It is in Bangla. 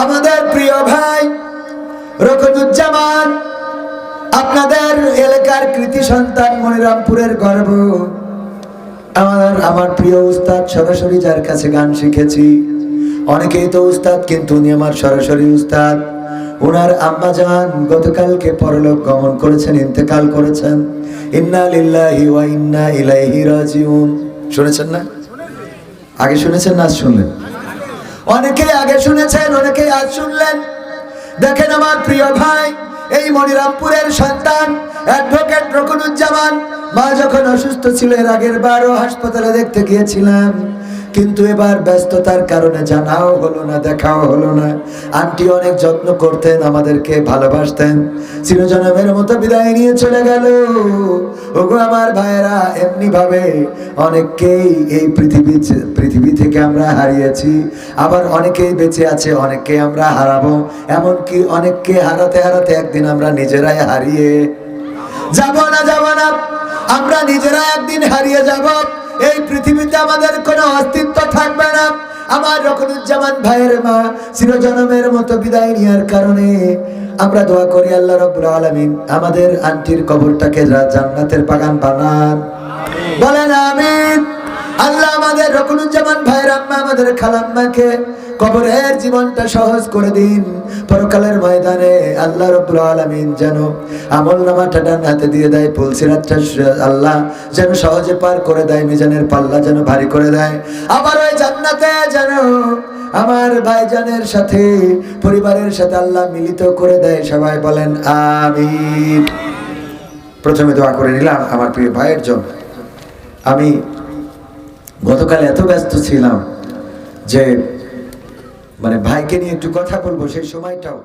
আমাদের প্রিয় ভাই রকনুজ্জামান আপনাদের এলাকার কৃতি সন্তান মনিরামপুরের গর্ব। আমার আমার প্রিয় উস্তাদ সরাসরি যার কাছে গান শিখেছি, অনেকেই তো উস্তাদ, কিন্তু উনি আমার সরাসরি উস্তাদ। ওনার আম্মা জান গতকালকে পরলোক গমন করেছেন, ইন্তেকাল করেছেন। ইন্না লিল্লাহি ওয়া ইন্না ইলাইহি রাজিউন। শুনেছেন না? আগে শুনেছেন না শুনলেন? অনেকেই আগে শুনেছেন, অনেকে আজ শুনলেন। দেখেন আমার প্রিয় ভাই, এই মনিরামপুরের সন্তান অ্যাডভোকেট রকুনুজ্জামান মা যখন অসুস্থ ছিল, এর আগের বারও হাসপাতালে দেখতে গিয়েছিলাম। কিন্তু এবার ব্যস্ততার কারণে জানাও হলো না, দেখাও হলো না। আন্টি অনেক যত্ন করতেন, আমাদেরকে ভালোবাসতেন। চিরজনমের মতো বিদায় নিয়ে চলে গেল। ওগো আমার ভাইয়েরা এমনি ভাবে অনেককেই এই পৃথিবী পৃথিবী থেকে আমরা হারিয়েছি। আবার অনেকেই বেঁচে আছে, অনেককে আমরা হারাবো। এমনকি অনেককে হারাতে হারাতে একদিন আমরা নিজেরাই হারিয়ে যাব না যাব না। আমরা নিজেরা একদিন হারিয়ে যাব। এই পৃথিবীতে আমাদের কোনো অস্তিত্ব থাকবে না। আমার রকনুজ্জামান ভাইয়ের মা চিরজনমের মতো বিদায় নেওয়ার কারণে আমরা দোয়া করি আল্লাহ রব্বুল আলমিন আমাদের আন্টির কবরটাকে জান্নাতের বাগান বানান। বলেন আমিন। আল্লাহ আমাদের রকনুজ্জামান ভাইয়ের আম্মা আমাদের খালাম্মাকে কবরের জীবনটা সহজ করে দিন। পরকালের ময়দানে আল্লাহ রব্বুল আলামিন যেন আমল নামাটা ডান হাতে দিয়ে দেয় পুলসিরাতটা আল্লাহ যেন সহজে পার করে দেয়, মিজানের পাল্লা যেন ভারী করে দেয়। আবার ওই জান্নাতে যেন আমার ভাইজানের সাথে, পরিবারের সাথে আল্লাহ মিলিত করে দেয়, সবাই বলেন আমিন। প্রথমে দোয়া করে নিলাম, আমার প্রিয় ভাইয়ের জন্য। আমি গতকাল এত ব্যস্ত ছিলাম যে মানে ভাইকে নিয়ে একটু কথা বলব সেই সময়টাও।